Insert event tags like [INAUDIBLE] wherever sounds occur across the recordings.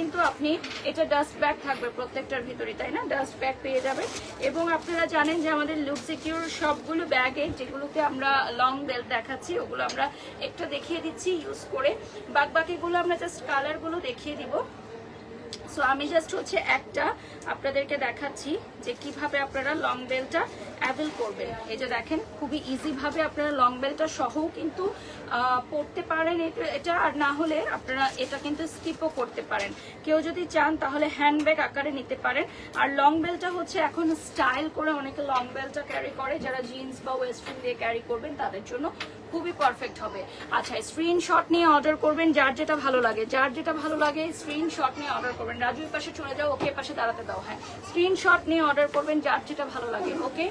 কিন্তু আপনি, এটা ডাস্ট ব্যাগ থাকবে প্রত্যেকটার ভিতরে তাই না? ডাস্ট ব্যাগ পেয়ে যাবেন। এবং আপনারা জানেন যে আমাদের লুক সিকিউর সবগুলো ব্যাগে যেগুলোতে আমরা লং বেল্ট দেখাচ্ছি, ওগুলো আমরা একটা দেখিয়ে দিচ্ছি ইউজ করে। বাকবাকিগুলো আমরা জাস্ট কালারগুলো দেখিয়ে দিব। সো আমি জাস্ট হচ্ছে একটা আপনাদেরকে দেখাচ্ছি যে কীভাবে আপনারা লং বেলটা অ্যাভেল করবেন। এই যে দেখেন, খুবই ইজি ভাবে আপনারা লং বেলটা সহও কিন্তু পড়তে পারেন এটা- এটা আর না হলে আপনারা এটা কিন্তু স্কিপও করতে পারেন। কেউ যদি চান তাহলে হ্যান্ডব্যাগ আকারে নিতে পারেন। আর লং বেলটা হচ্ছে এখন স্টাইল করে অনেকে লং বেলটা ক্যারি করে। যারা জিন্স বা ওয়েস্টার্ন দিয়ে ক্যারি করবেন, তাদের জন্য খুবই পারফেক্ট হবে। আচ্ছা স্ক্রিনশট নিয়ে অর্ডার করবেন যার যেটা ভালো লাগে। যার যেটা ভালো লাগে স্ক্রিনশট নিয়ে অর্ডার করবেন। রাজুর পাশে চলে যাও, ওকে পাশে দাঁড়াতে দাও। হ্যাঁ স্ক্রিনশট নিয়ে অর্ডার করবেন যার যেটা ভালো লাগে ওকে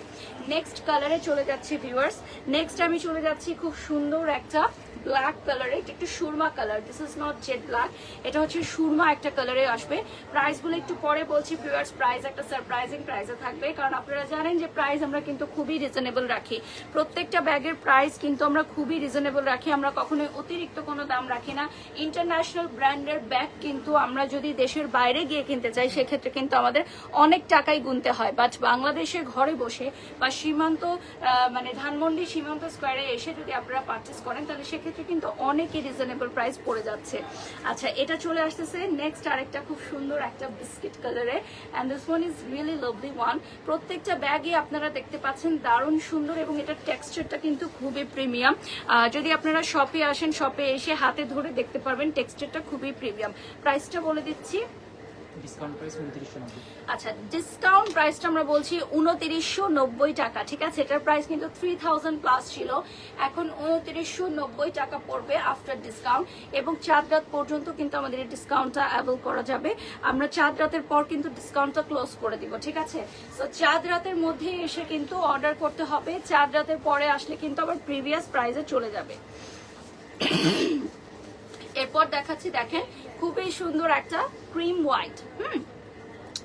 নেক্সট কালারে চলে যাচ্ছি ভিউয়ার্স নেক্সট আমি চলে যাচ্ছি খুব সুন্দর একটা ব্ল্যাক কালারে এটা একটু surma colour this is not jet black এটা হচ্ছে সুরমা একটা কালারে আসবে। প্রাইসগুলো একটু পরে বলছি ভিউয়ার্স প্রাইস একটা সারপ্রাইজিং প্রাইসে থাকবে, কারণ আপনারা জানেন যে প্রাইস আমরা কিন্তু খুবই রিজনেবল রাখি। প্রত্যেকটা ব্যাগের প্রাইস কিন্তু আমরা খুবই রিজনেবল রাখি, আমরা কখনোই অতিরিক্ত কোনো দাম রাখি না। ইন্টারন্যাশনাল ব্র্যান্ডের ব্যাগ কিন্তু আমরা যদি দেশের বাইরে গিয়ে কিনতে চাই, সেক্ষেত্রে কিন্তু আমাদের অনেক টাকাই গুনতে হয়। বাট বাংলাদেশের ঘরে বসে বা সীমান্ত মানে ধানমন্ডি সীমান্ত স্কোয়ারে এসে যদি আপনারা পারচেস করেন, তাহলে সেক্ষেত্রে কিন্তু অনেকই রিজনেবল প্রাইস পড়ে যাচ্ছে। আচ্ছা এটা চলে আসতেছে। নেক্সট আরেকটা খুব সুন্দর একটা বিস্কিট কালারে and this one is really lovely one প্রত্যেকটা ব্যাগে আপনারা দেখতে পাচ্ছেন দারুণ সুন্দর এবং এটার টেক্সচারটা কিন্তু খুবই প্রিমিয়াম যদি আপনারা শপে আসেন শপে এসে হাতে ধরে দেখতে পারবেন টেক্সচারটা খুবই প্রিমিয়াম প্রাইসটা বলে দিচ্ছি আচ্ছা ডিসকাউন্ট প্রাইসটা আমরা বলছি উনত্রিশশো নব্বই টাকা, ঠিক আছে? এটার প্রাইস কিন্তু থ্রি থাউজেন্ড প্লাস ছিল। এখন উনত্রিশশো নব্বই টাকা পড়বে আফটার ডিসকাউন্ট এবং চাঁদ রাত পর্যন্ত কিন্তু আমাদের এই ডিসকাউন্টটা অ্যাভেল করা যাবে। আমরা চাঁদ রাতের পর কিন্তু ডিসকাউন্টটা ক্লোজ করে দিব, ঠিক আছে? তো চাঁদ রাতের মধ্যে এসে কিন্তু অর্ডার করতে হবে। চাঁদ রাতের পরে আসলে কিন্তু আবার প্রিভিয়াস প্রাইসে চলে যাবে। [COUGHS] এরপর দেখাচ্ছি, দেখেন খুবই সুন্দর একটা ক্রিম হোয়াইট হুম?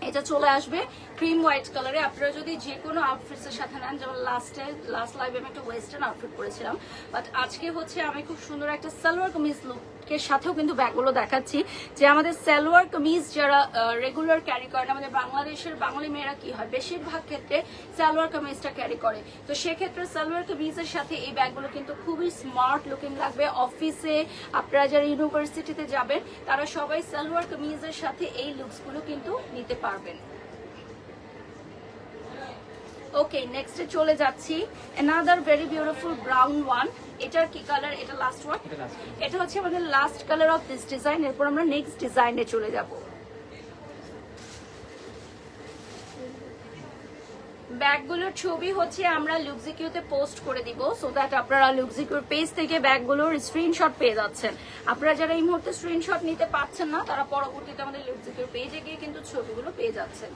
এটা চলে আসবে ক্রিম হোয়াইট কালারে আপনারা যদি যে কোনো আউটফিটসের সাথে নেন, যেমন লাস্টে লাস্ট লাইভে আমি একটা ওয়েস্টার্ন আউটফিট করেছিলাম বাট আজকে হচ্ছে আমি খুব সুন্দর একটা সালোয়ার কামিজ লুকের সাথেও কিন্তু ব্যাগগুলো দেখাচ্ছি যে আমাদের সালোয়ার কামিজ যারা রেগুলার ক্যারি করেন আমাদের বাংলাদেশের বাঙালি মেয়েরা কি হয়? বেশিরভাগ ক্ষেত্রে সালোয়ার কামিজটা ক্যারি করে। তো সেক্ষেত্রে সালোয়ার কামিজের সাথে এই ব্যাগগুলো কিন্তু খুবই স্মার্ট লুকিং লাগবে। অফিসে আপনারা যারা ইউনিভার্সিটিতে যাবেন, তারা সবাই সালোয়ার কামিজের সাথে এই লুকসগুলো কিন্তু নিতে পারবেন। ওকে নেক্সটে চলে যাচ্ছি। Another very beautiful brown one এটার কি কালার এটা লাস্ট ওয়ান এটা এটা হচ্ছে আমাদের last colour of this design এরপর আমরা নেক্সট ডিজাইনে চলে যাব। ব্যাগগুলোর ছবি হচ্ছে আমরা লুকজিকিউতে পোস্ট করে দিব সো দ্যাট আপনারা লুকজিকিউর পেজ থেকে ব্যাগগুলোর স্ক্রিনশট পেয়ে যাচ্ছেন। আপনারা যারা এই মুহূর্তে স্ক্রিনশট নিতে পারছেন না তারা পরবর্তীতে আমাদের লুকজিকিউর পেজে গিয়ে কিন্তু ছবিগুলো পেয়ে যাচ্ছেন।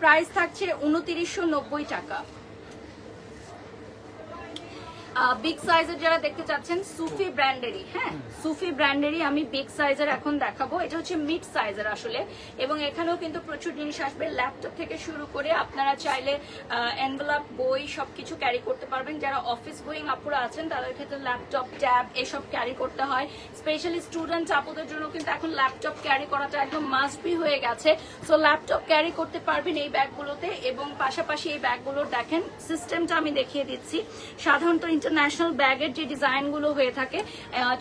প্রাইস থাকছে উনতিরিশশো টাকা। বিগ সাইজের যারা দেখতে চাচ্ছেন সুফি ব্র্যান্ডেরই হ্যাঁ? সুফি ব্র্যান্ডেরই আমি বিগ সাইজের এখন দেখাবো। এটা হচ্ছে মিড সাইজের আসলে। এবং এখানেও কিন্তু প্রচুর জিনিস আসবে। ল্যাপটপ থেকে শুরু করে আপনারা চাইলে এনভেলাপ বই সবকিছু ক্যারি করতে পারবেন। যারা অফিস গোয়িং আপুরা আছেন তাদের ক্ষেত্রে ল্যাপটপ ট্যাব এসব ক্যারি করতে হয়। স্পেশালি স্টুডেন্ট আপুদের জন্য কিন্তু এখন ল্যাপটপ ক্যারি করাটা একদম মাস্ট বি হয়ে গেছে। সো ল্যাপটপ ক্যারি করতে পারবেন এই ব্যাগগুলোতে এবং পাশাপাশি এই ব্যাগগুলোর দেখেন সিস্টেমটা আমি দেখিয়ে দিচ্ছি। সাধারণত ইন্টারন্যাশনাল ব্যাগের যে ডিজাইনগুলো হয়ে থাকে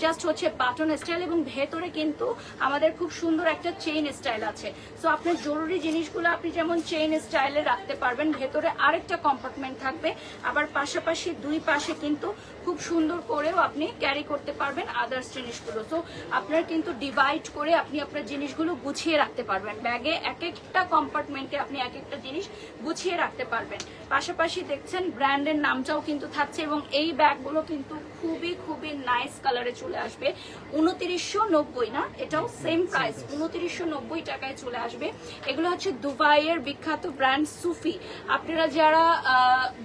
জাস্ট হচ্ছে বাটন স্টাইল এবং ভেতরে কিন্তু আমাদের খুব সুন্দর একটা চেইন স্টাইল আছে। সো আপনার জরুরি জিনিসগুলো আপনি যেমন চেইন স্টাইলে রাখতে পারবেন, ভেতরে আরেকটা কম্পার্টমেন্ট থাকবে। আবার পাশাপাশি দুই পাশে কিন্তু খুব সুন্দর করেও আপনি ক্যারি করতে পারবেন আদার্স জিনিসগুলো। সো আপনার কিন্তু ডিভাইড করে আপনি আপনার জিনিসগুলো গুছিয়ে রাখতে পারবেন। ব্যাগে এক একটা কম্পার্টমেন্টে আপনি এক একটা জিনিস গুছিয়ে রাখতে পারবেন। পাশাপাশি দেখছেন ব্র্যান্ডের নামটাও কিন্তু থাকছে এবং এই ব্যাগগুলো কিন্তু খুবই খুবই নাইস কালারে চলে আসবে। উনত্রিশশো নব্বই না? এটাও সেম প্রাইস উনত্রিশশো নব্বই টাকায় চলে আসবে। এগুলো হচ্ছে দুবাইয়ের বিখ্যাত ব্র্যান্ড সুফি। আপনারা যারা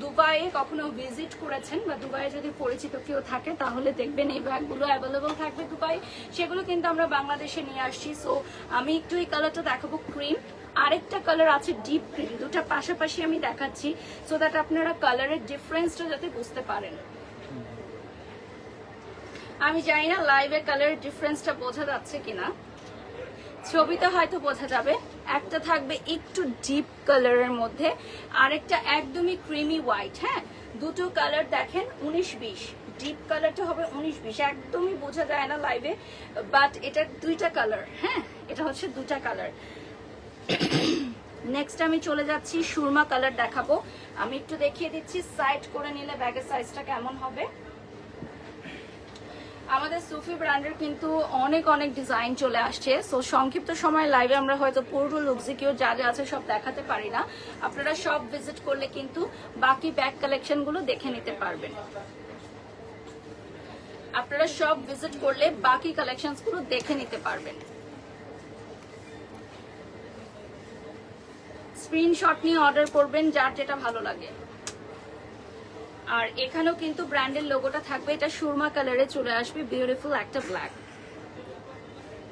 দুবাইয়ে কখনো ভিজিট করেছেন বা দুবাইয়ে যদি পরিচিত কেউ থাকে তাহলে দেখবেন এই ব্যাগগুলো অ্যাভেলেবল থাকবে দুবাই। সেগুলো কিন্তু আমরা বাংলাদেশে নিয়ে আসছি। সো আমি একটু এই কালারটা দেখাবো ক্রিম আরেকটা কালার আছে ডিপ ক্রিম দুটা পাশাপাশি আমি দেখাচ্ছি। সো দ্যাট আপনারা কালারের ডিফারেন্সটা যাতে বুঝতে পারেন। আমি জানি না লাইভে কালারের ডিফারেন্সটা বোঝা যাচ্ছে কিনা। ছবিতে হয়তো বোঝা যাবে। একটা থাকবে একটু ডিপ কালারের মধ্যে, আরেকটা একদমই ক্রিমি হোয়াইট হ্যাঁ? দুটো কালার দেখেন, উনিশ বিশ। ডিপ কালারটা হবে উনিশ বিশ। একদমই বোঝা যায় না লাইভে বাট এটা দুইটা কালার হ্যাঁ? এটা হচ্ছে দুটা কালার নেক্সট আমি চলে যাচ্ছি, সুরমা কালার দেখাবো। আমি একটু দেখিয়ে দিচ্ছি সাইড করে নিলে ব্যাগের সাইজটা কেমন হবে? আমাদের সুফি ব্র্যান্ডের কিন্তু অনেক অনেক ডিজাইন চলে আসছে। সো সংক্ষিপ্ত সময় লাইভে আমরা হয়তো পুরো লুকজিকিও যা যা আছে সব দেখাতে পারি না। আপনারা সব ভিজিট করলে কিন্তু বাকি ব্যাগ কালেকশনগুলো দেখে নিতে পারবেন। আপনারা সব ভিজিট করলে বাকি কালেকশনসগুলো দেখে নিতে পারবেন। স্ক্রিনশট নিয়ে অর্ডার করবেন যার যেটা ভালো লাগে। আর এখানেও কিন্তু ব্র্যান্ডের লোগোটা থাকবে। এটা সুরমা কালারে চলে আসবে বিউটিফুল একটা ব্ল্যাক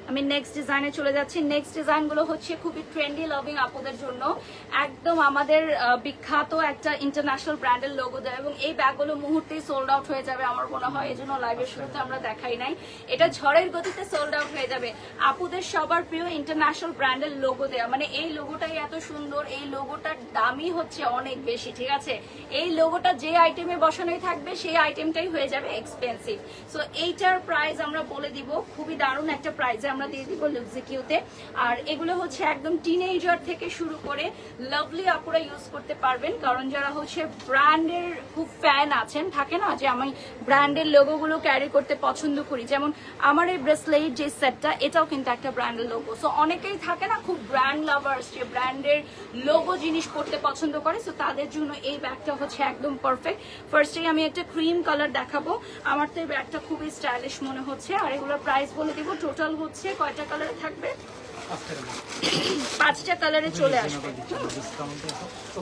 আমি নেক্সট ডিজাইনে চলে যাচ্ছি। নেক্সট ডিজাইনগুলো হচ্ছে খুবই ট্রেন্ডি লাভিং আপুদের জন্য। একদম আমাদের বিখ্যাত একটা ইন্টারন্যাশনাল ব্র্যান্ডের লোগো দেয় এবং এই ব্যাগগুলো মুহূর্তেই সোল্ড আউট হয়ে যাবে আমার মনে হয়। এই জন্য লাইভের শুরুতে আমরা দেখাই নাই। এটা ঝড়ের গতিতে সোল্ড আউট হয়ে যাবে। আপুদের সবার প্রিয় ইন্টারন্যাশনাল ব্র্যান্ডের লোগো দেয়া। মানে এই লোগোটাই এত সুন্দর। এই লোগোটার দামই হচ্ছে অনেক বেশি, ঠিক আছে? এই লোগোটা যে আইটেমে বসানোই থাকবে, সেই আইটেমটাই হয়ে যাবে এক্সপেন্সিভ সো এইটার প্রাইস আমরা বলে দিব। খুবই দারুণ একটা প্রাইজে আমরা দিয়ে দিব লুকজিকিউতে আর এগুলো হচ্ছে একদম টিনেজার থেকে শুরু করে লাভলি আপুরা ইউজ করতে পারবেন। কারণ যারা হচ্ছে ব্র্যান্ডের খুব ফ্যান আছেন, থাকে না? যে আমি ব্র্যান্ডের লোগোগুলো ক্যারি করতে পছন্দ করি। যেমন আমার এই ব্রেসলেট যে সেটটা এটাও কিন্তু একটা ব্র্যান্ডের লোগো সো অনেকেই থাকে না খুব ব্র্যান্ড লাভার্স যে ব্র্যান্ডের লোগো জিনিস করতে পছন্দ করে। সো তাদের জন্য এই ব্যাগটা হচ্ছে একদম পারফেক্ট ফার্স্টেই আমি একটা ক্রিম কালার দেখাবো। আমার তো এই ব্যাগটা খুবই স্টাইলিশ মনে হচ্ছে। আর এগুলোর প্রাইস বলে দিব টোটাল হচ্ছে কয়টা কালারে থাকবে? পাঁচটা কালারে চলে আসবে।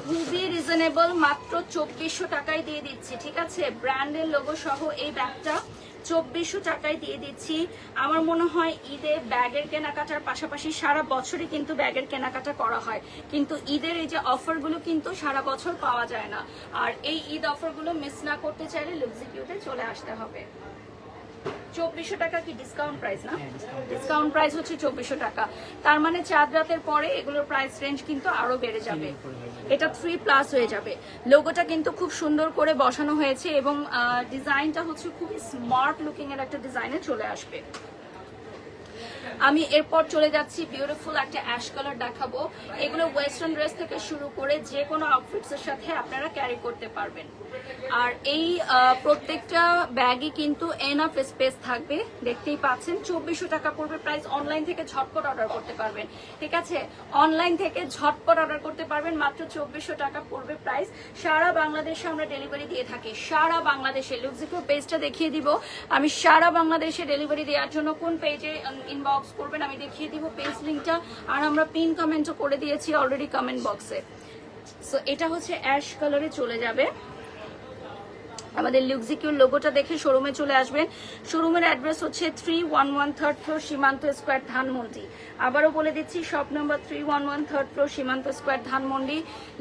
খুবই রিজনেবল মাত্র চব্বিশশো টাকায় দিয়ে দিচ্ছি ঠিক আছে? ব্র্যান্ডের লোগো সহ এই ব্যাগটা চব্বিশশো টাকায় দিয়ে দিচ্ছি। আমার মনে হয় ঈদে ব্যাগের কেনাকাটার পাশাপাশি সারা বছরই কিন্তু ব্যাগের কেনাকাটা করা হয়। কিন্তু ঈদের এই যে অফারগুলো কিন্তু সারা বছর পাওয়া যায় না। আর এই ঈদ অফারগুলো মিস না করতে চাইলে লুকজিকিউতে চলে আসতে হবে। চব্বিশশো টাকা কি ডিসকাউন্ট প্রাইস না? হ্যাঁ। ডিসকাউন্ট প্রাইস হচ্ছে চব্বিশশো টাকা। তার মানে চাঁদ রাতের পরে এগুলোর প্রাইস রেঞ্জ কিন্তু আরও বেড়ে হয়ে যাবে। এটা থ্রি প্লাস হয়ে যাবে। লোগোটা কিন্তু খুব সুন্দর করে বসানো হয়েছে এবং ডিজাইনটা হচ্ছে খুবই স্মার্ট লুকিং এর একটা ডিজাইনে চলে আসবে। আমি এরপর চলে যাচ্ছি বিউটিফুল একটা অ্যাশ কালার দেখাবো। এগুলো ওয়েস্টার্ন ড্রেস থেকে শুরু করে যে কোনো আউটফিটস এর সাথে আপনারা ক্যারি করতে পারবেন। আর এই প্রত্যেকটা ব্যাগই কিন্তু এনাফ স্পেস থাকবে। দেখতেই পাচ্ছেন, চব্বিশশো টাকা পড়বে প্রাইস অনলাইন থেকে ঝটপট অর্ডার করতে পারবেন। ঠিক আছে? অনলাইন থেকে ঝটপট অর্ডার করতে পারবেন। মাত্র চব্বিশশো টাকা পড়বে প্রাইস সারা বাংলাদেশে আমরা ডেলিভারি দিয়ে থাকি। সারা বাংলাদেশে লুকজিকো পেজটা দেখিয়ে দিব। আমি সারা বাংলাদেশে ডেলিভারি দেওয়ার জন্য কোন পেজে ইনবক্স করবেন, আমি দেখিয়ে দিব পেজ লিঙ্কটা আর আমরা পিন কমেন্টও করে দিয়েছি অলরেডি কমেন্ট বক্সে সো এটা হচ্ছে অ্যাশ কালারে চলে যাবে। আমাদের লুকজিকিউর লোগোটা দেখে শোরুমে চলে আসবেন। শোরুমের অ্যাড্রেস হচ্ছে three one one third floor Simanta square Dhanmondi আবারও বলে দিচ্ছি shop number three one one third floor Simanta square Dhanmondi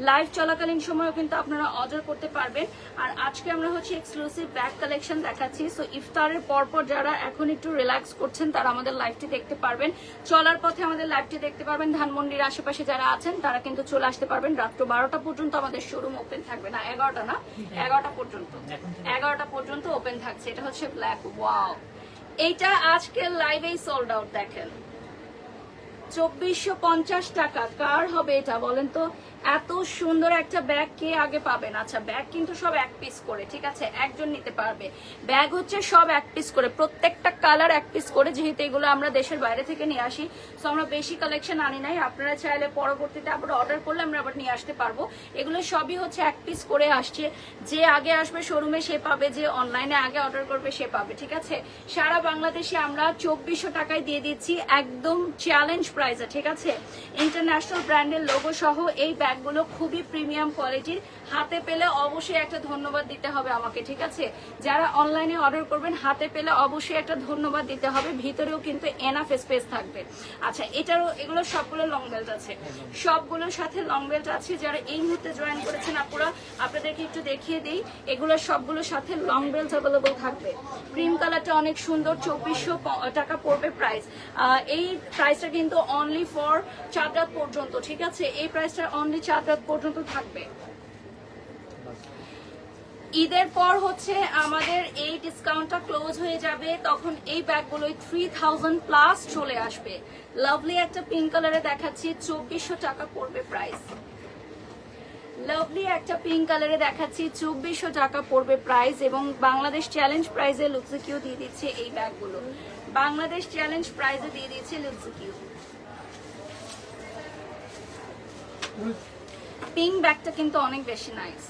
live চলাকালীন সময়ও কিন্তু আপনারা অর্ডার করতে পারবেন। আর আজকে আমরা হচ্ছে এক্সক্লুসিভ ব্যাগ কালেকশন দেখাচ্ছি। সো ইফতারের পরপর যারা এখন একটু রিল্যাক্স করছেন, তারা আমাদের লাইভটি দেখতে পারবেন। চলার পথে আমাদের লাইভটি দেখতে পারবেন। ধানমন্ডির আশেপাশে যারা আছেন, তারা কিন্তু চলে আসতে পারবেন। রাত্র বারোটা পর্যন্ত আমাদের শোরুম ওপেন থাকবে না, এগারোটা না, এগারোটা পর্যন্ত। এগারোটা পর্যন্ত ওপেন থাকছে। এটা হচ্ছে ব্ল্যাক ওয়াও এইটা আজকের লাইভেই সোল্ড আউট দেখেন। চব্বিশশো টাকা। কার হবে এটা বলেন তো? এত সুন্দর একটা ব্যাগ কে আগে পাবেন? আচ্ছা ব্যাগ কিন্তু সব এক পিস করে, ঠিক আছে? একজন নিতে পারবে। ব্যাগ হচ্ছে সব এক পিস করে, প্রত্যেকটা কালার এক পিস করে, যেহেতু এগুলো আমরা দেশের বাইরে থেকে নিয়ে আসি তো আমরা বেশি কালেকশন আনি নাই। আপনারা চাইলে পরবর্তীতে আবার অর্ডার করলে আমরা আবার নিয়ে আসতে পারব। এগুলো সবই হচ্ছে এক পিস করে আসছে। যে আগে আসবে শোরুমে সে পাবে। যে অনলাইনে আগে অর্ডার করবে, সে পাবে, ঠিক আছে? সারা বাংলাদেশে আমরা চব্বিশশো টাকায় দিয়ে দিচ্ছি একদম চ্যালেঞ্জ প্রাইসে ঠিক আছে? ইন্টারন্যাশনাল ব্র্যান্ডের লোগো সহ এই ব্যাগ ব্যাগগুলো খুবই প্রিমিয়াম কোয়ালিটির। হাতে পেলে অবশ্যই একটা ধন্যবাদ দিতে হবে আমাকে, ঠিক আছে? যারা অনলাইনে অর্ডার করবেন, হাতে পেলে অবশ্যই একটা ধন্যবাদ দিতে হবে, ভিতরেও কিন্তু এনাফ স্পেস থাকবে। আচ্ছা এটারও, এগুলো সবগুলো লং বেল্ট আছে। সবগুলোর সাথে লং বেল্ট আছে, যারা এই মুহূর্তে জয়েন করেছেন আপুরা, আপনাদেরকে একটু দেখিয়ে দিই, এগুলো সবগুলোর সাথে লং বেল্ট অ্যাভেলেবল থাকবে। ক্রিম কালারটা অনেক সুন্দর, চব্বিশশো টাকা পড়বে প্রাইস এই প্রাইসটা কিন্তু অনলি ফর চার রাত পর্যন্ত, ঠিক আছে? এই প্রাইসটা অনলি চার রাত পর্যন্ত থাকবে। ঈদের পর হচ্ছে আমাদের এই ডিসকাউন্টটা ক্লোজ হয়ে যাবে, তখন এই ব্যাগগুলো থ্রি থাউজেন্ড প্লাস চলে আসবে। লাভলি একটা পিঙ্ক কালারে দেখাচ্ছি, চব্বিশশো টাকা পড়বে প্রাইস লাভলি একটা পিঙ্ক কালারে দেখাচ্ছি, চব্বিশশো টাকা পড়বে প্রাইস এবং বাংলাদেশ চ্যালেঞ্জ প্রাইজে লুকজিকিউ দিয়ে দিচ্ছে এই ব্যাগগুলো। বাংলাদেশ চ্যালেঞ্জ প্রাইজে দিয়ে দিচ্ছে লুকজিকিউ পিঙ্ক ব্যাগটা কিন্তু অনেক বেশি নাইস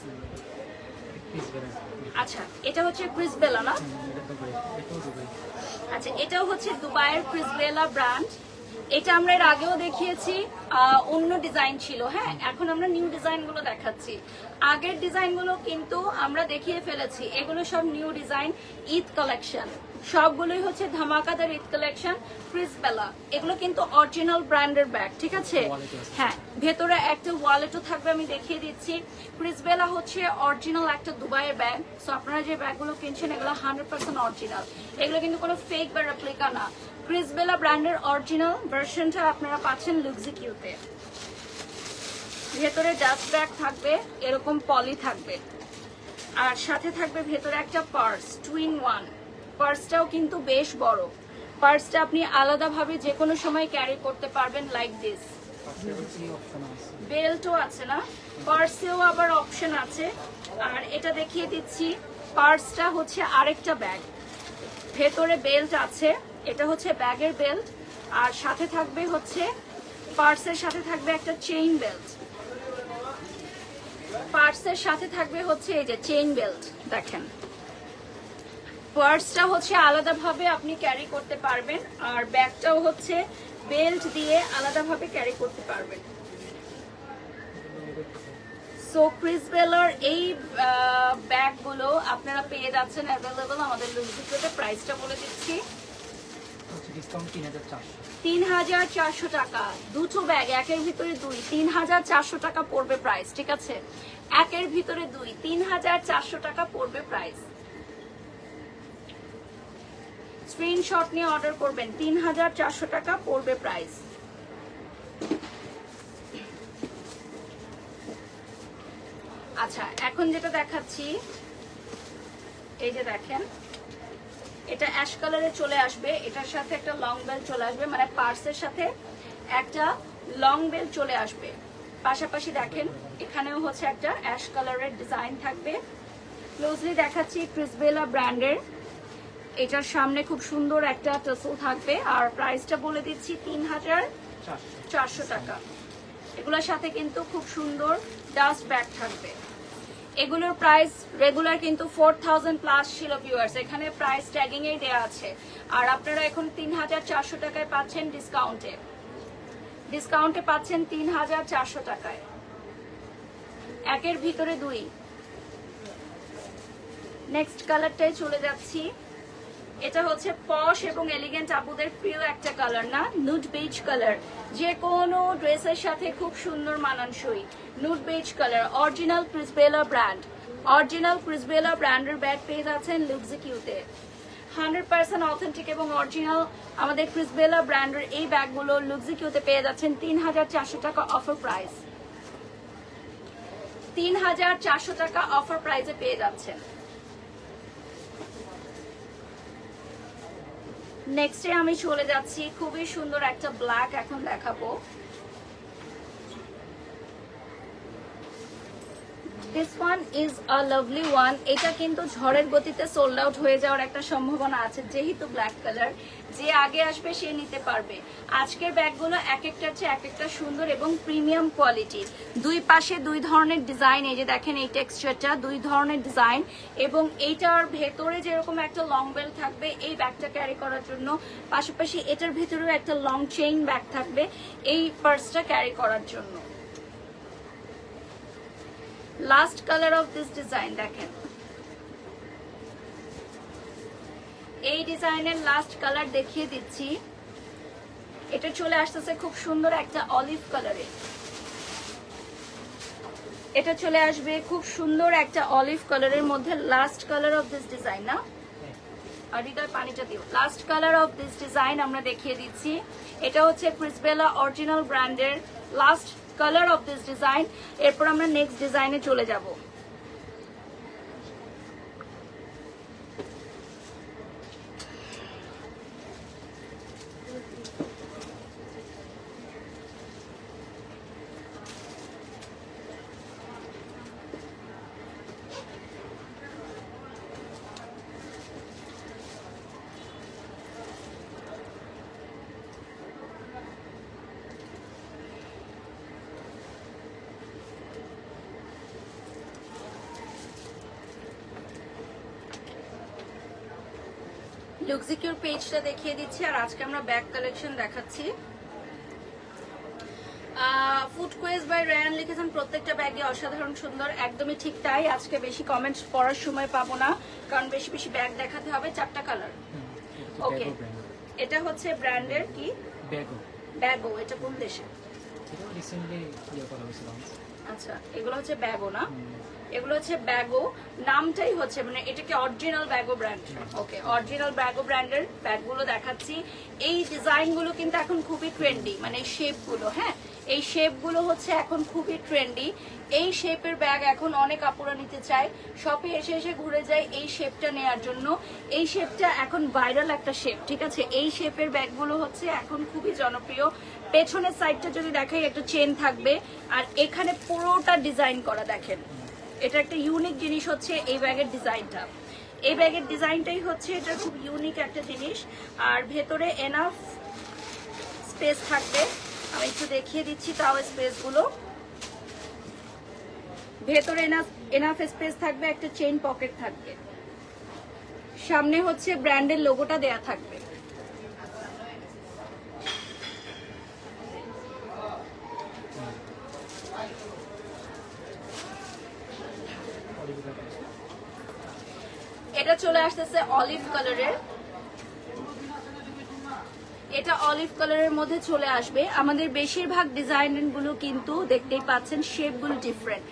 আচ্ছা এটা হচ্ছে ক্রিসবেলা না? আচ্ছা এটাও হচ্ছে দুবাইয়ের ক্রিসবেলা ব্র্যান্ড এটা আমরা এর আগেও দেখিয়েছি অন্য ডিজাইন ছিল হ্যাঁ? এখন আমরা নিউ ডিজাইনগুলো দেখাচ্ছি। আগের ডিজাইনগুলো কিন্তু আমরা দেখিয়ে ফেলেছি এগুলো সব নিউ ডিজাইন ঈদ কালেকশন। সবগুলোই হচ্ছে ধামাকাদার ঈদ কালেকশন ক্রিসবেলা এগুলো কিন্তু অরিজিনাল ব্র্যান্ডের ব্যাগ ঠিক আছে? আছে। হ্যাঁ ভেতরে একটা ওয়ালেটও থাকবে আমি দেখিয়ে দিচ্ছি। ক্রিসবেলা হচ্ছে অরিজিনাল একটা দুবাইয়ের ব্যাগ সো আপনারা যে ব্যাগগুলো কিনছেন এগুলো হান্ড্রেড পার্সেন্ট অরিজিনাল এগুলো কিন্তু কোনো ফেক বা রেপ্লিকা না। ক্রিসবেলা ব্র্যান্ডের অরিজিনাল ভার্সনটা আপনারা পাচ্ছেন লুকজি কিউতে ভেতরে ডাস্ট ব্যাগ থাকবে, এরকম পলি থাকবে। আর সাথে থাকবে ভেতরে একটা পার্স টুইন ওয়ান পার্সটাও কিন্তু বেশ বড়। পার্সটা আপনি আলাদাভাবে যে কোনো সময় ক্যারি করতে পারবেন লাইক দিস বেল্টও আছে না? পার্সেও আবার অপশন আছে। আর এটা দেখিয়ে দিচ্ছি পার্সটা হচ্ছে আরেকটা ব্যাগ ভেতরে বেল্ট আছে। এটা হচ্ছে ব্যাগের বেল্ট আর সাথে থাকবে হচ্ছে পার্সের সাথে থাকবে একটা চেইন বেল্ট। পার্সের সাথে থাকবে হচ্ছে এই যে চেইন বেল্ট দেখেন। পার্সটা হচ্ছে আলাদাভাবে আপনি ক্যারি করতে পারবেন আর ব্যাগটাও হচ্ছে বেল্ট দিয়ে আলাদাভাবে ক্যারি করতে পারবেন। সো ক্রিসবেলার এই আহ, ব্যাগগুলো আপনারা পেয়ে যাচ্ছেন অ্যাভেলেবল আমাদের লুজিতে প্রাইসটা বলে দিচ্ছি। তিন হাজার চারশো টাকা। দুটো ব্যাগ, একের ভিতরে দুই তিন হাজার চারশো টাকা পড়বে প্রাইস ঠিক আছে? একের ভিতরে দুই তিন হাজার চারশো টাকা পড়বে প্রাইস স্ক্রিনশট নিয়ে অর্ডার করবেন তিন হাজার চারশো টাকা পড়বে প্রাইস আচ্ছা এখন যেটা দেখাচ্ছি, এই যে দেখেন এটা অ্যাশ কালারে চলে আসবে। এটার সাথে একটা লং বেল চলে আসবে মানে পার্সের সাথে একটা লং বেল চলে আসবে। পাশাপাশি দেখেন, এখানেও হচ্ছে একটা অ্যাশ কালারের ডিজাইন থাকবে। ক্লোজলি দেখাচ্ছি ক্রিসবেলা ব্র্যান্ডের এটার সামনে খুব সুন্দর একটা টাসল থাকবে। আর প্রাইসটা বলে দিচ্ছি তিন হাজার চারশো টাকা। এগুলোর সাথে কিন্তু খুব সুন্দর ডাস্ট ব্যাগ থাকবে। এগুলোর প্রাইস রেগুলার কিন্তু ফোর থাউজেন্ড প্লাস ছিল ভিউয়ার্স এখানে প্রাইস ট্যাগিং দেওয়া আছে। আর আপনারা এখন তিন হাজার চারশো টাকায় পাচ্ছেন ডিসকাউন্টে ডিসকাউন্টে পাচ্ছেন তিন হাজার চারশো টাকায়। একের ভিতরে দুই। নেক্সট কালারটাই চলে যাচ্ছি। এটা হচ্ছে পশ এবং এলিগেন্ট আপুদের প্রিয় একটা কালার না? নুড বেজ কালার যে কোনো ড্রেসের সাথে খুব সুন্দর মানানসই। Nude beige colour original Crisbella brand original Crisbella ব্র্যান্ডের ব্যাগ পেয়ে যাচ্ছেন লুকজি কিউতে হান্ড্রেড পার্সেন্ট অথেন্টিক এবং অরিজিনাল আমাদের ক্রিসবেলা ব্র্যান্ডের এই ব্যাগগুলো লুকজি কিউতে পেয়ে যাচ্ছেন তিন হাজার চারশো টাকা অফার প্রাইস তিন হাজার চারশো টাকা অফার প্রাইসে পেয়ে যাচ্ছেন। নেক্সটে আমি চলে যাচ্ছি। খুবই সুন্দর একটা ব্ল্যাক এখন দেখাবো। This one is a lovely one এটা কিন্তু ঝড়ের গতিতে সোল্ড আউট হয়ে যাওয়ার একটা সম্ভাবনা আছে, যেহেতু ব্ল্যাক কালার যে আগে আসবে সে নিতে পারবে। আজকের ব্যাগগুলো এক একটা হচ্ছে এক একটা সুন্দর এবং প্রিমিয়াম কোয়ালিটির দুই পাশে দুই ধরনের ডিজাইন, এই যে দেখেন এই টেক্সচারটা, দুই ধরনের ডিজাইন এবং এইটার ভেতরে যেরকম একটা লং বেল থাকবে, এই ব্যাগটা ক্যারি করার জন্য। পাশাপাশি এটার ভেতরেও একটা লং চেইন ব্যাগ থাকবে, এই পার্সটা ক্যারি করার জন্য। Last colour of this design দেখেন। এই ডিজাইনের লাস্ট কালার দেখিয়ে দিচ্ছি। এটা চলে আসতেছে খুব সুন্দর একটা অলিভ কালারে এটা চলে আসবে খুব সুন্দর একটা অলিভ কালারের মধ্যে last colour of this design না? আর পানিটা last colour of this design আমরা দেখিয়ে দিচ্ছি। এটা হচ্ছে ক্রিসবেলা অরিজিনাল ব্র্যান্ডের last colour of this design এরপর আমরা নেক্সট ডিজাইনে চলে যাব। লুকজিকিউর পেজটা দেখিয়ে দিচ্ছি আর আজকে আমরা ব্যাগ কালেকশন দেখাচ্ছি। ফুড কোয়েস বাই রেয়ান লিখেছেন প্রত্যেকটা ব্যাগে অসাধারণ সুন্দর একদমই ঠিক তাই। আজকে বেশি কমেন্টস পড়ার সময় পাবো না কারণ বেশি বেশি ব্যাগ দেখাতে হবে চারটা কালার ওকে এটা হচ্ছে ব্র্যান্ডের কি? ব্যাগও ব্যাগো এটা কোন দেশে? ইয়ে আচ্ছা এগুলো হচ্ছে ব্যাগো না? এগুলো হচ্ছে ব্যাগো। নামটাই হচ্ছে মানে এটাকে original Bago brand okay original Bago ব্র্যান্ডের ব্যাগগুলো দেখাচ্ছি। এই ডিজাইনগুলো কিন্তু এখন খুবই ট্রেন্ডি মানে শেপগুলো হ্যাঁ? এই শেপগুলো হচ্ছে এখন খুবই ট্রেন্ডি এই শেপের ব্যাগ এখন অনেক আপুরা নিতে চায়। শপে এসে এসে ঘুরে যায় এই শেপটা নেয়ার জন্য। এই শেপটা এখন ভাইরাল একটা শেপ ঠিক আছে? এই শেপের ব্যাগগুলো হচ্ছে এখন খুবই জনপ্রিয়। পেছনের সাইডটা যদি দেখাই, একটা চেন থাকবে। আর এখানে পুরোটা ডিজাইন করা, দেখেন। এটা একটা ইউনিক জিনিস হচ্ছে এই ব্যাগের ডিজাইনটা এই ব্যাগের ডিজাইনটাই হচ্ছে এটা খুব ইউনিক একটা জিনিস। আর ভেতরে এনাফ স্পেস থাকবে। আমি একটু দেখিয়ে দিচ্ছি তাও স্পেসগুলো ভেতরে এনাফ এনাফ স্পেস থাকবে, একটা চেইন পকেট থাকবে। সামনে হচ্ছে ব্র্যান্ডের লোগোটা দেয়া থাকবে। এটা চলে আসতেছে অলিভ কালারের এটা অলিভ কালারের মধ্যে চলে আসবে। আমাদের বেশিরভাগ ডিজাইনগুলো কিন্তু দেখতেই পাচ্ছেন শেপগুলো ডিফারেন্ট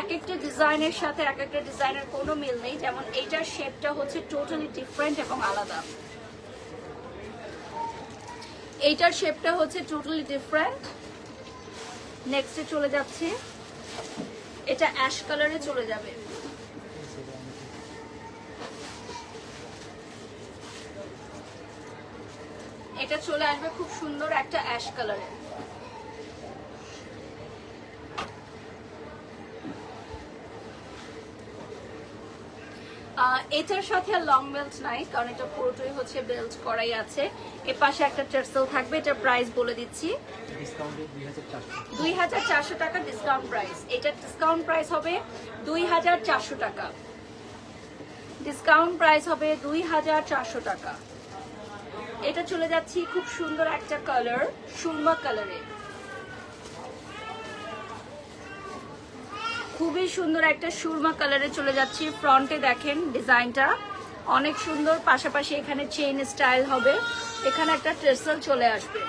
এক একটা ডিজাইনের সাথে এক একটা ডিজাইনের কোনো মিল নেই। যেমন এইটার শেপটা হচ্ছে টোটালি ডিফারেন্ট এবং আলাদা। এইটার শেপটা হচ্ছে টোটালি ডিফারেন্ট নেক্সটে চলে যাচ্ছে। এটা অ্যাশ কালারে চলে যাবে। এটা চলে আসবে খুব সুন্দর একটা অ্যাশ কালারের এটার সাথে আর লং বেল্ট নাই কারণ এটা পুরোটাই হচ্ছে বেল্ট করাই আছে। এ পাশে একটা টার্সেল থাকবে এটার প্রাইস বলে দিচ্ছি। দুই হাজার চারশো টাকা। ডিসকাউন্ট প্রাইস এটার ডিসকাউন্ট প্রাইস হবে দুই হাজার চারশো টাকা। ডিসকাউন্ট প্রাইস হবে দুই হাজার চারশো টাকা। এটা চলে যাচ্ছি খুব সুন্দর একটা কালার সুরমা কালারে খুবই সুন্দর একটা সুরমা কালারে চলে যাচ্ছি। ফ্রন্টে দেখেন ডিজাইনটা অনেক সুন্দর, পাশাপাশি এখানে চেইন স্টাইল হবে। এখানে একটা ট্রেসেল চলে আসবে।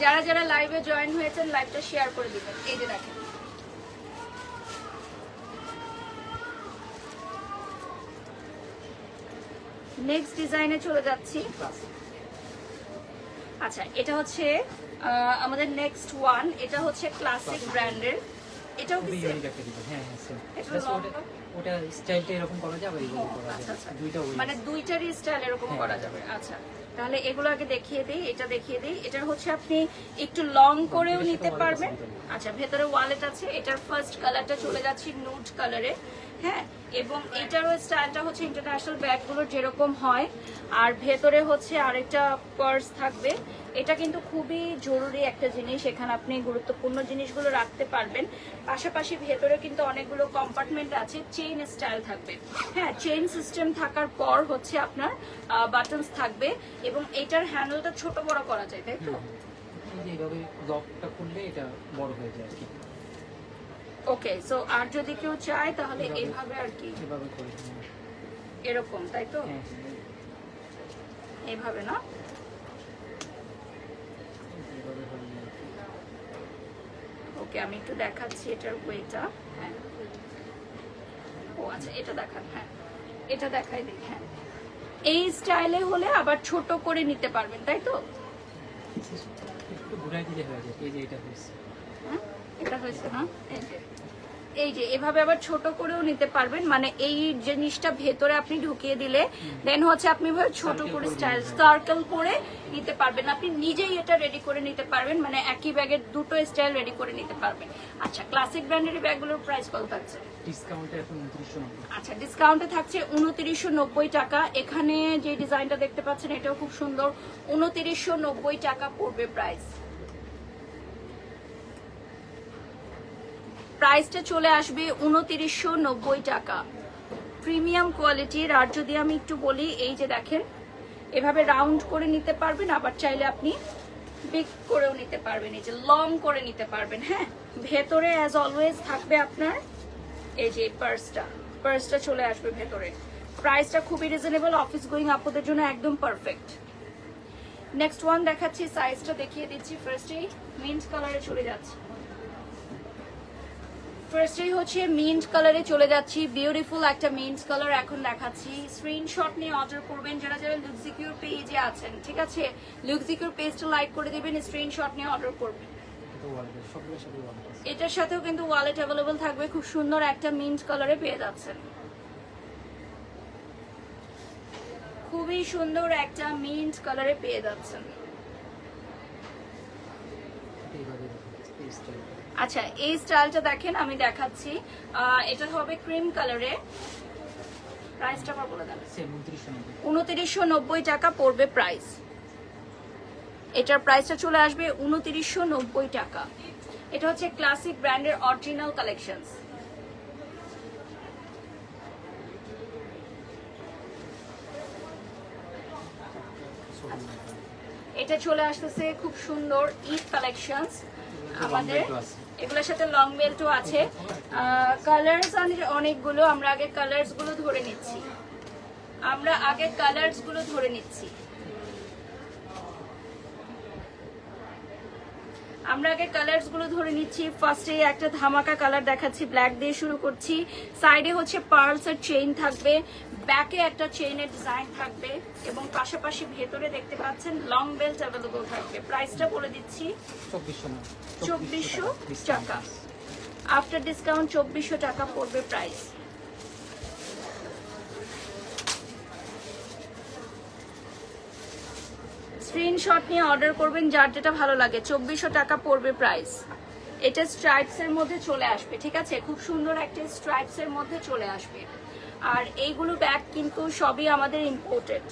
যারা যারা লাইভে জয়েন হয়েছেন লাইভটা শেয়ার করে দিবেন। এই যে দেখেন। নেক্সট ডিজাইনে চলে যাচ্ছি। আচ্ছা এটা হচ্ছে আমাদের নেক্সট ওয়ান এটা হচ্ছে ক্লাসিক ব্র্যান্ডের এটাও কি? ইউনিক একটা ডিজাইন হ্যাঁ হ্যাঁ ওটা স্টাইলটা এরকম করা যাবে আচ্ছা আচ্ছা। মানে দুইটারই স্টাইল এরকম হ্যাঁ। করা যাবে আচ্ছা। তাহলে এগুলো আগে দেখিয়ে দিই এটা দেখিয়ে দিই। এটা হচ্ছে আপনি একটু লং করেও নিতে পারবেন। আচ্ছা ভেতরে ওয়ালেট আছে এটার ফার্স্ট কালারটা চলে যাচ্ছে নুড কালারে হ্যাঁ? এবং এটারও স্টাইলটা হচ্ছে ইন্টারন্যাশনাল ব্যাগগুলোর যেরকম হয়। আর ভেতরে হচ্ছে আরেকটা পার্স থাকবে এটা কিন্তু খুবই জরুরি একটা জিনিস। এখানে আপনি গুরুত্বপূর্ণ জিনিসগুলো রাখতে পারবেন। পাশাপাশি ভেতরে কিন্তু অনেকগুলো কম্পার্টমেন্ট আছে চেইন স্টাইল থাকবে। হ্যাঁ চেইন সিস্টেম থাকার পর হচ্ছে আপনার বাটনস থাকবে এবং এটার হ্যান্ডেলটা ছোট বড় করা যায় তাই তো? হুম, হুম। এই যে এইভাবে লকটা খুললে এটা বড় হয়ে যায় আর কি। ওকে সো আর যদি কেউ চায় তাহলে এভাবে। এইভাবে আর কি। এরকম তাই তো? হ্যাঁ, এইভাবে না এভাবে হলে ওকে আমি একটু দেখাচ্ছি এটার ওয়েটা হ্যাঁ। ও আচ্ছা এটা দেখান হ্যাঁ। এটা দেখাই দিই হ্যাঁ। এই স্টাইলে হলে আবার ছোট করে নিতে পারবেন তাই তো? একটু ঘুরাই দিলে হয়ে যায় এই যে এটা হয়েছে। হ্যাঁ? এটা হয়েছে না এই যে। এই যে এভাবে আবার ছোট করেও নিতে পারবেন। মানে এই জিনিসটা ভেতরে আপনি ঢুকিয়ে দিলে দেন হচ্ছে আপনি এভাবে ছোট করে স্টাইল সার্কেল করে নিতে পারবেন। আপনি নিজেই এটা রেডি করে নিতে পারবেন। মানে একই ব্যাগের দুটো স্টাইল রেডি করে নিতে পারবেন। আচ্ছা ক্লাসিক ব্র্যান্ডের ব্যাগগুলোর প্রাইস কত থাকছে আচ্ছা ডিসকাউন্টে থাকছে উনত্রিশশো নব্বই টাকা। এখানে যে ডিজাইনটা দেখতে পাচ্ছেন এটাও খুব সুন্দর। উনত্রিশশো নব্বই টাকা পড়বে প্রাইস প্রাইসটা চলে আসবে উনত্রিশশো নব্বই টাকা। প্রিমিয়াম কোয়ালিটির আর যদি আমি একটু বলি, এই যে দেখেন, এভাবে রাউন্ড করে নিতে পারবেন, আবার চাইলে আপনি বিগ করেও নিতে পারবেন, এই যে লং করে নিতে পারবেন হ্যাঁ? ভেতরে অ্যাজ অলওয়েজ থাকবে আপনার, এই যে পার্সটা পার্সটা চলে আসবে ভেতরে। প্রাইসটা খুবই রিজনেবল অফিস গোয়িং আপুদের জন্য একদম পারফেক্ট নেক্সট ওয়ান দেখাচ্ছি সাইজটা দেখিয়ে দিচ্ছি ফার্স্টেই মিন্ট কালারে চলে যাচ্ছে। ফার্স্টেই হচ্ছে মিন্ট কালারে চলে যাচ্ছি। বিউটিফুল একটা মিন্ট কালার এখন দেখাচ্ছি। স্ক্রিনশট নিয়ে অর্ডার করবেন যারা যারা লুকজিকিউর পেজে আছেন ঠিক আছে? লুকজিকিউর পেজটা লাইক করে দিবেন স্ক্রিনশট নিয়ে অর্ডার করবেন। এটার সাথেও কিন্তু ওয়ালেট অ্যাভেলেবল থাকবে। খুব সুন্দর একটা মিন্ট কালারে পেয়ে যাচ্ছেন। খুবই সুন্দর একটা মিন্ট কালারে পেয়ে যাচ্ছেন। আচ্ছা এই স্টাইলটা দেখেন আমি দেখাচ্ছি। এটা হবে ক্রিম কালারে। প্রাইসটা আবার বলে দেন। সেম উনত্রিশশো নব্বই। টাকা পড়বে প্রাইস। এটার প্রাইসটা চলে আসবে উনত্রিশশো নব্বই টাকা। এটা হচ্ছে ক্লাসিক ব্র্যান্ডের অরিজিনাল কালেকশনস। এটা চলে আসতেছে খুব সুন্দর ঈদ কালেকশনস। আমাদের। এগুলোর সাথে লং বেল্টও আছে। কালার্স অনেকগুলো, আমরা আগে কালার্সগুলো ধরে নিচ্ছি। আমরা আগে কালার্সগুলো ধরে নিচ্ছি। আমরা আগে কালার্সগুলো ধরে নিচ্ছি। ফার্স্টে একটা ধামাকা কালার দেখাচ্ছি ব্ল্যাক দিয়ে শুরু করছি। সাইডে হচ্ছে পার্লস আর চেইন থাকবে ব্যাকে একটা চেইনের ডিজাইন থাকবে এবং পাশাপাশি ভেতরে দেখতে পাচ্ছেন লং বেল্ট অ্যাভেলেবল থাকবে। প্রাইসটা বলে দিচ্ছি চব্বিশশো টাকা। আফটার ডিসকাউন্ট চব্বিশশো টাকা পড়বে প্রাইস স্ক্রিনশট নিয়ে অর্ডার করবেন যার যেটা ভালো লাগে। চব্বিশশো টাকা পড়বে প্রাইস এটা স্ট্রাইপস এর মধ্যে চলে আসবে, ঠিক আছে? খুব সুন্দর একটা স্ট্রাইপস এর মধ্যে চলে আসবে। আর এইগুলো ব্যাগ কিন্তু সবই আমাদের ইম্পোর্টেড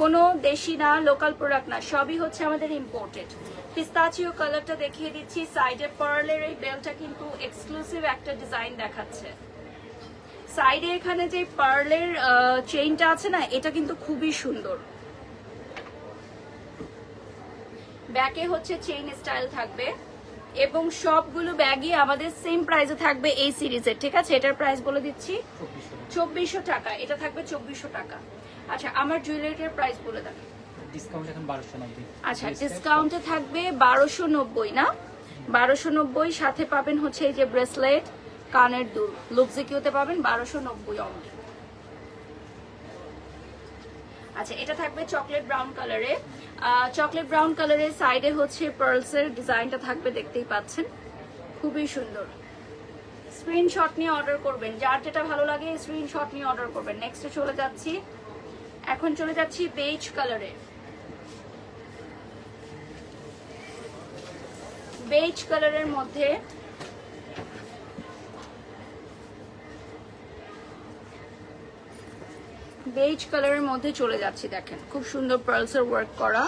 কোনো দেশি না লোকাল প্রোডাক্ট না, সবই হচ্ছে আমাদের ইম্পোর্টেড পিস্তাচিও কালারটা দেখিয়ে দিচ্ছি সাইডে পার্লের এই বেলটা কিন্তু এক্সক্লুসিভ একটা ডিজাইন দেখাচ্ছে। সাইডে এখানে যে পার্লের চেইনটা আছে না, এটা কিন্তু খুবই সুন্দর। ব্যাকে হচ্ছে চেইন স্টাইল থাকবে এবং সবগুলো ব্যাগই আমাদের সেম প্রাইসে থাকবে এই সিরিজের ঠিক আছে? এটার প্রাইস বলে দিচ্ছি চব্বিশশো টাকা। এটা থাকবে চব্বিশশো টাকা। আচ্ছা আমার জুয়েলারিটার প্রাইস বলে দেন আচ্ছা ডিসকাউন্টে থাকবে বারোশো নব্বই না? বারোশো নব্বই সাথে পাবেন হচ্ছে এই যে ব্রেসলেট কানের দুল। লুকজিকিউতে পাবেন বারোশো নব্বই অনলি আচ্ছা এটা থাকবে চকলেট ব্রাউন কালারে চকলেট ব্রাউন কালারের সাইডে হচ্ছে পার্লসের ডিজাইনটা থাকবে, দেখতেই পাচ্ছেন। খুবই সুন্দর। স্ক্রিনশট নিয়ে অর্ডার করবেন। যার যেটা ভালো লাগে স্ক্রিনশট নিয়ে অর্ডার করবেন। নেক্সটে চলে যাচ্ছি। এখন চলে যাচ্ছি বেজ কালারে বেজ কালারের মধ্যে বেজ কালারের মধ্যে চলে যাচ্ছি, দেখেন। খুব সুন্দর পার্লসের ওয়ার্ক করা।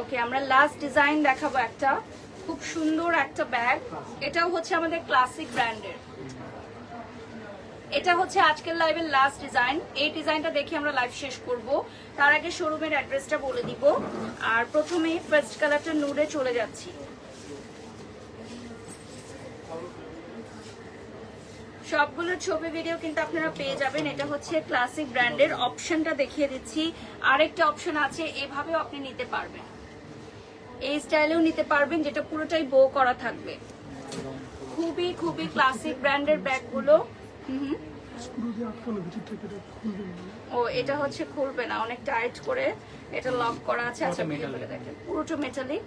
ওকে আমরা লাস্ট ডিজাইন দেখাবো একটা। খুব সুন্দর একটা ব্যাগ এটাও হচ্ছে আমাদের ক্লাসিক ব্র্যান্ডের এটা হচ্ছে আজকের লাইভের লাস্ট ডিজাইন এই ডিজাইনটা দেখে আমরা লাইভ শেষ করব। তার আগে শোরুমের অ্যাড্রেসটা বলে দিব। আর প্রথমেই ফার্স্ট কালারটা নুডে চলে যাচ্ছি। সবগুলোর ছবি ভিডিও কিন্তু আপনারা পেয়ে যাবেন। এটা হচ্ছে ক্লাসিক ব্র্যান্ডের অপশনটা দেখিয়ে দিচ্ছি। আরেকটা অপশন আছে, এভাবেও আপনি নিতে পারবেন। এই স্টাইলেও নিতে পারবেন, যেটা পুরোটাই বো করা থাকবে। খুবই খুবই ক্লাসিক ব্র্যান্ডের ব্যাগগুলো হুম ও এটা হচ্ছে খুলবে না অনেক টাইট করে এটা লক করা আছে। আচ্ছা পুরোটা মেটালি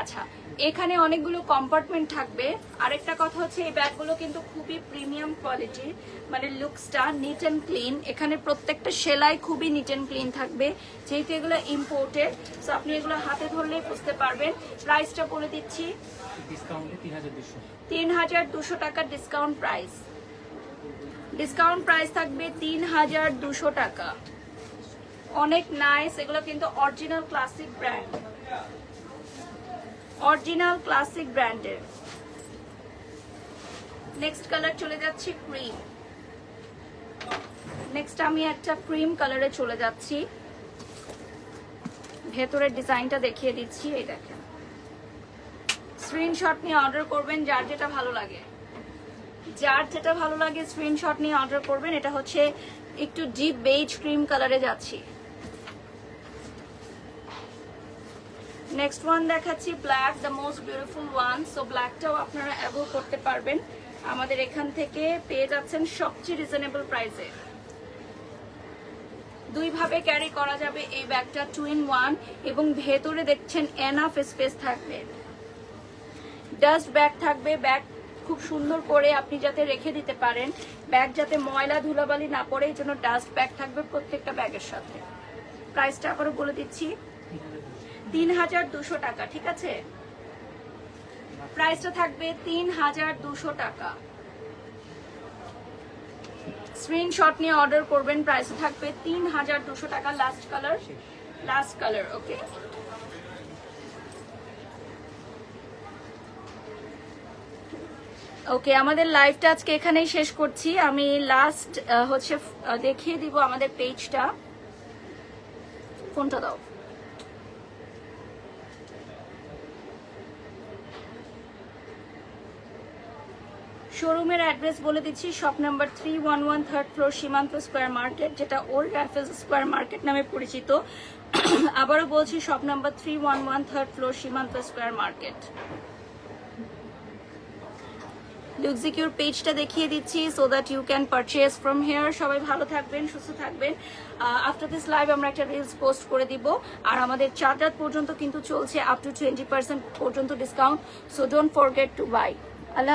আচ্ছা এখানে অনেকগুলো কম্পার্টমেন্ট থাকবে। আরেকটা কথা হচ্ছে এই ব্যাগগুলো কিন্তু খুবই প্রিমিয়াম কোয়ালিটির মানে লুকসটা নিট অ্যান্ড ক্লিন এখানে প্রত্যেকটা সেলাই খুবই নিট অ্যান্ড ক্লিন থাকবে। যেহেতু এগুলো ইম্পোর্টেড সো আপনি এগুলো হাতে ধরলেই বুঝতে পারবেন। প্রাইসটা বলে দিচ্ছি তিন হাজার দুশো। তিন হাজার দুশো টাকার ডিসকাউন্ট প্রাইস ডিসকাউন্ট প্রাইস থাকবে তিন হাজার দুশো টাকা। অনেক নাইস এগুলো কিন্তু original classic brand original classic ব্র্যান্ডের নেক্সট কালার চলে যাচ্ছি ক্রিম নেক্সট আমি একটা ক্রিম কালারে চলে যাচ্ছি। ভেতরের ডিজাইনটা দেখিয়ে দিচ্ছি, এই দেখেন। স্ক্রিনশট নিয়ে অর্ডার করবেন, যার যেটা ভালো লাগে। যার যেটা ভালো লাগে স্ক্রিনশট নিয়ে অর্ডার করবেন, এটা হচ্ছে একটু ডিপ বেজ ক্রিম কালারে যাচ্ছি। নেক্সট ওয়ান দেখাচ্ছি black the most beautiful one so ব্ল্যাকটাও আপনারা অ্যাভো করতে পারবেন। আমাদের এখান থেকে পেয়ে যাচ্ছেন সবচেয়ে রিজনেবল প্রাইসে দুই ভাবে ক্যারি করা যাবে এই ব্যাগটা টু ইন ওয়ান এবং ভেতরে দেখছেন এনাফ স্পেস থাকবে। ডাস্ট ব্যাগ থাকবে ব্যাগ খুব সুন্দর করে আপনি যাতে রেখে দিতে পারেন, ব্যাগ যাতে ময়লা ধুলাবালি না পড়ে, এই জন্য ডাস্ট ব্যাগ থাকবে প্রত্যেকটা ব্যাগের সাথে। প্রাইসটা আবারও বলে দিচ্ছি। তিন হাজার দুশো টাকা, ঠিক আছে? প্রাইসটা থাকবে তিন হাজার দুশো টাকা। স্ক্রিনশট নিয়ে অর্ডার করবেন প্রাইস থাকবে তিন হাজার দুশো টাকা last colour last colour okay okay আমাদের লাইভটা আজকে এখানেই শেষ করছি। আমি লাস্ট হচ্ছে দেখিয়ে দিব আমাদের পেজটা ফোনটা দাও। শোরুমের অ্যাড্রেস বলে দিচ্ছি shop number three one one third floor Simanta Square Market যেটা ওল্ড রাইফেলস স্কোয়ার মার্কেট নামে পরিচিত। [COUGHS] আবারও বলছি shop number three one one third floor Simanta Square Market লুকজিকিউর পেজটা দেখিয়ে দিচ্ছি so that you can purchase from here সবাই ভালো থাকবেন, সুস্থ থাকবেন। আফটার দিস লাইভ আমরা একটা রিলস পোস্ট করে দিব। আর আমাদের চার রাত পর্যন্ত কিন্তু চলছে আপ টু টোয়েন্টি পার্সেন্ট পর্যন্ত discount so don't forget to buy Allah